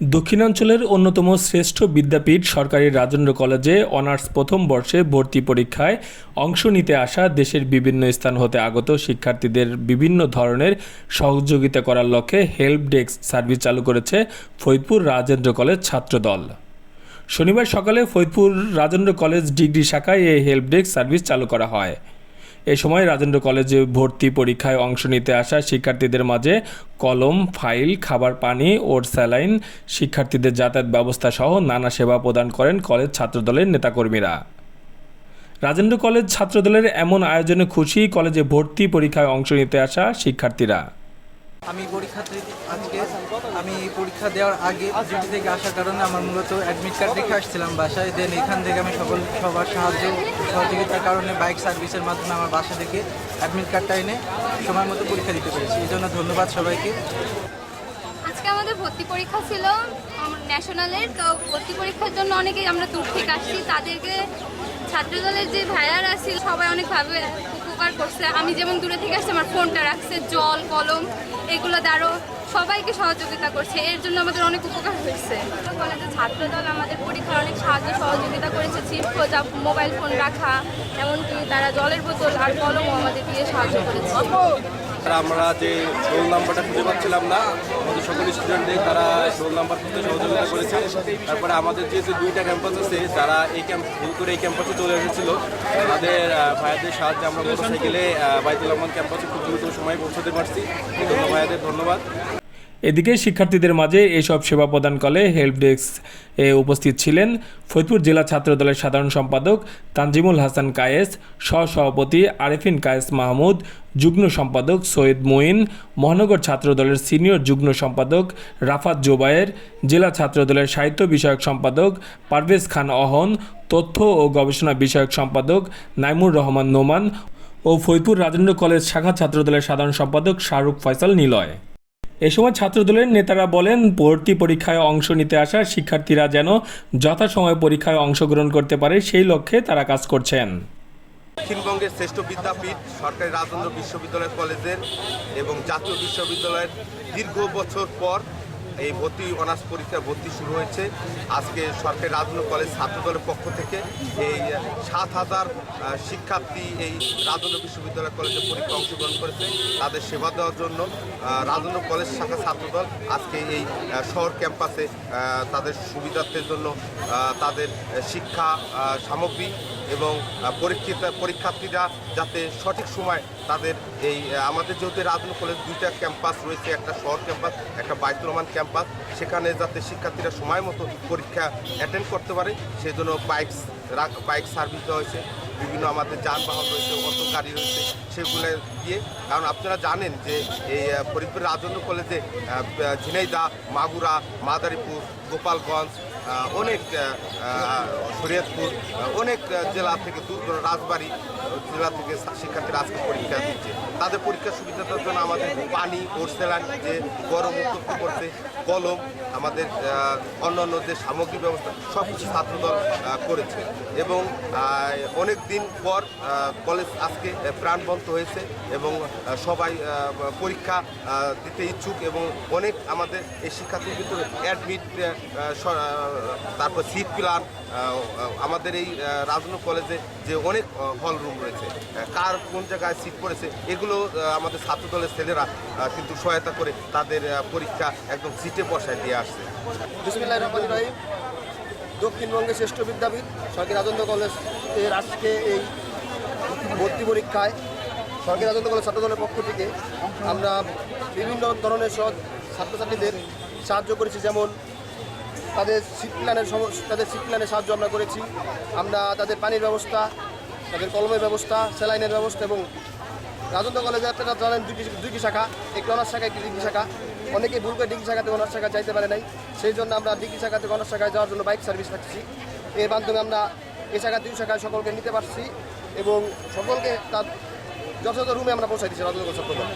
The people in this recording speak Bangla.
দক্ষিণাঞ্চলের অন্যতম শ্রেষ্ঠ বিদ্যাপীঠ সরকারি রাজেন্দ্র কলেজে অনার্স প্রথম বর্ষে ভর্তি পরীক্ষায় অংশ নিতে আসা দেশের বিভিন্ন স্থান হতে আগত শিক্ষার্থীদের বিভিন্ন ধরনের সহযোগিতা করার লক্ষ্যে হেল্প ডেস্ক সার্ভিস চালু করেছে ফরিদপুর রাজেন্দ্র কলেজ ছাত্রদল। শনিবার সকালে ফরিদপুর রাজেন্দ্র কলেজ ডিগ্রি শাখায় এই হেল্প ডেস্ক সার্ভিস চালু করা হয়। এ সময় রাজেন্দ্র কলেজে ভর্তি পরীক্ষায় অংশ নিতে আসা শিক্ষার্থীদের মাঝে কলম, ফাইল, খাবার পানি ও স্যালাইন, শিক্ষার্থীদের যাতায়াত ব্যবস্থা সহ নানা সেবা প্রদান করেন কলেজ ছাত্রদলের নেতাকর্মীরা। রাজেন্দ্র কলেজ ছাত্রদলের এমন আয়োজনে খুশি কলেজে ভর্তি পরীক্ষায় অংশ নিতে আসা শিক্ষার্থীরা। আমি পরীক্ষার্থী আজকে, আমি পরীক্ষা দেওয়ার আগে ডিউটি থেকে আসার কারণে আমার মূলত অ্যাডমিট কার্ড রেখে আসছিলাম বাসায়। দেন এখান থেকে আমি সকল সবার সাহায্য, সহযোগিতার কারণে বাইক সার্ভিসের মাধ্যমে আমার বাসা থেকে অ্যাডমিট কার্ডটা এনে সময় মতো পরীক্ষা দিতে পেরেছি। এই জন্য ধন্যবাদ সবাইকে। আজকে আমাদের ভর্তি পরীক্ষা ছিল ন্যাশনালের তো ভর্তি পরীক্ষার জন্য অনেকেই আমরা দূর থেকে আসছি। তাদেরকে ছাত্রদলের যে ভাইয়ারা ছিল, সবাই অনেকভাবে উপকার করছে। আমি যেমন দূরে থেকে আসছি, আমার ফোনটা রাখছে, জল, কলম এগুলো দ্বারও সবাইকে সহযোগিতা করছে। এর জন্য আমাদের অনেক উপকার হয়েছে। কলেজের ছাত্রদল আমাদের পরীক্ষার অনেক সাহায্য সহযোগিতা করেছে। চিপ খোঁজা, মোবাইল ফোন রাখা, এমনকি তারা জলের বোতল আর কলমও আমাদের দিয়ে সাহায্য করেছে। আমরা যে রোল নাম্বারটা খুঁজে পাচ্ছিলাম না সকল স্টুডেন্টদের তারা রোল নাম্বার করতে সহযোগিতা করেছে। তারপরে আমাদের যে যে দুইটা ক্যাম্পাস আছে, তারা এই ক্যাম্প ভুল করে এই ক্যাম্পাসে চলে এসেছিল। তাদের ভাইয়াদের সাহায্যে আমরা মোটরসাইকেলে বাইতুল রহমান ক্যাম্পাসে খুব দ্রুত সময় পৌঁছাতে পারছি। ভাইয়াদের ধন্যবাদ। এদিকে শিক্ষার্থীদের মাঝে এসব সেবা প্রদান করে হেল্প ডেস্ক এ উপস্থিত ছিলেন ফরিদপুর জেলা ছাত্রদলের সাধারণ সম্পাদক তানজিমুল হাসান কায়েস, সহসভাপতি আরেফিন কায়েস মাহমুদ, যুগ্ম সম্পাদক সৈয়দ মঈন, মহানগর ছাত্রদলের সিনিয়র যুগ্ম সম্পাদক রাফাত জোবায়ের, জেলা ছাত্রদলের সাহিত্য বিষয়ক সম্পাদক পারভেজ খান অহন, তথ্য ও গবেষণা বিষয়ক সম্পাদক নাইমুর রহমান নোমান ও ফরিদপুর রাজেন্দ্র কলেজ শাখা ছাত্রদলের সাধারণ সম্পাদক শাহরুখ ফয়সাল নিলয়। এ সময় ছাত্রদলের নেতারা বলেন, ভর্তি পরীক্ষায় অংশ নিতে আসা শিক্ষার্থীরা যেন যথাসময়ে পরীক্ষায় অংশগ্রহণ করতে পারে, সেই লক্ষ্যে তারা কাজ করছেন। দক্ষিণবঙ্গের শ্রেষ্ঠ বিদ্যাপীঠ, সরকারি রাজেন্দ্র বিশ্ববিদ্যালয় কলেজের এবং জাতীয় বিশ্ববিদ্যালয়ের দীর্ঘ বছর পর এই ভর্তি অনার্স পরীক্ষার ভর্তি শুরু হয়েছে। আজকে সরকারি রাজেন্দ্র কলেজ ছাত্রদলের পক্ষ থেকে এই সাত হাজার শিক্ষার্থী এই রাজেন্দ্র বিশ্ববিদ্যালয় কলেজে পরীক্ষা অংশগ্রহণ করেছে। তাদের সেবা দেওয়ার জন্য রাজেন্দ্র কলেজ শাখা ছাত্রদল আজকে এই শহর ক্যাম্পাসে তাদের সুবিধার্থের জন্য তাদের শিক্ষা সামগ্রী এবং পরীক্ষিত, পরীক্ষার্থীরা যাতে সঠিক সময় তাদের এই আমাদের যেহেতু রাজনু কলেজ দুইটা ক্যাম্পাস রয়েছে, একটা শহর ক্যাম্পাস, একটা রহমান ক্যাম্পাস সেখানে যাতে শিক্ষার্থীরা সময় মতো পরীক্ষা অ্যাটেন্ড করতে পারে সেই জন্য বাইক বাইক সার্ভিস দেওয়া হয়েছে। বিভিন্ন আমাদের যানবাহন রয়েছে অটো গাড়ি রয়েছে, সেগুলো দিয়ে। কারণ আপনারা জানেন যে এই ফরিদপুর রাজেন্দ্র কলেজে ঝিনাইদা, মাগুরা, মাদারীপুর, গোপালগঞ্জ অনেক শরীয়তপুর অনেক জেলা থেকে দূর রাজবাড়ি, জেলা থেকে শিক্ষার্থীরা আজকে পরীক্ষা দিচ্ছে। তাদের পরীক্ষা সুবিধাটার জন্য আমাদের পানি ওরসেলান যে গরম উত্তপ্ত করতে কলম, আমাদের অন্যান্য যে সামগ্রী ব্যবস্থা সব কিছু ছাত্রদল করেছে। এবং অনেক দিন পর কলেজ আজকে প্রাণবন্ত হয়েছে এবং সবাই পরীক্ষা দিতে ইচ্ছুক এবং অনেক আমাদের এই শিক্ষার্থীর ভিতরে অ্যাডমিট তারপর সিট প্ল্যান আমাদের এই রাজনৈতিক কলেজে যে অনেক হল রুম রয়েছে কার কোন জায়গায় সিট পড়েছে, এগুলো আমাদের ছাত্রদলের ছেলেরা কিন্তু সহায়তা করে তাদের পরীক্ষা একদম সিটে বসায় দিয়ে আসছে। বিসমিল্লাহ দক্ষিণবঙ্গের শ্রেষ্ঠ বিদ্যাপীঠ, সরকারি রাজেন্দ্র কলেজের আজকে এই ভর্তি পরীক্ষায় সরকারি রাজেন্দ্র কলেজ ছাত্রদলের পক্ষ থেকে আমরা বিভিন্ন ধরনের সব ছাত্রছাত্রীদের সাহায্য করেছি, যেমন তাদের সিট প্ল্যানের তাদের সিট প্ল্যানের সাহায্য আমরা করেছি। আমরা তাদের পানির ব্যবস্থা, তাদের কলমের ব্যবস্থা, স্যালাইনের ব্যবস্থা এবং রাজেন্দ্র কলেজে আপনারা জানেন দুইটি দুইটি শাখা, একটি অনার্স শাখা, একটি ডিগ্রি শাখা। অনেকে ভুল করে ডিগ্রি শাখাতে অনার্স শাখা যাইতে পারে নাই। সেই জন্য আমরা ডিগ্রি শাখা থেকে অনার্স শাখায় যাওয়ার জন্য বাইক সার্ভিস রাখছি এর মাধ্যমে আমরা এই শাখা দুই শাখায় সকলকে নিতে পারছি এবং সকলকে তার যথাযথ রুমে আমরা পৌঁছাই দিচ্ছি রাজেন্দ্র কলেজ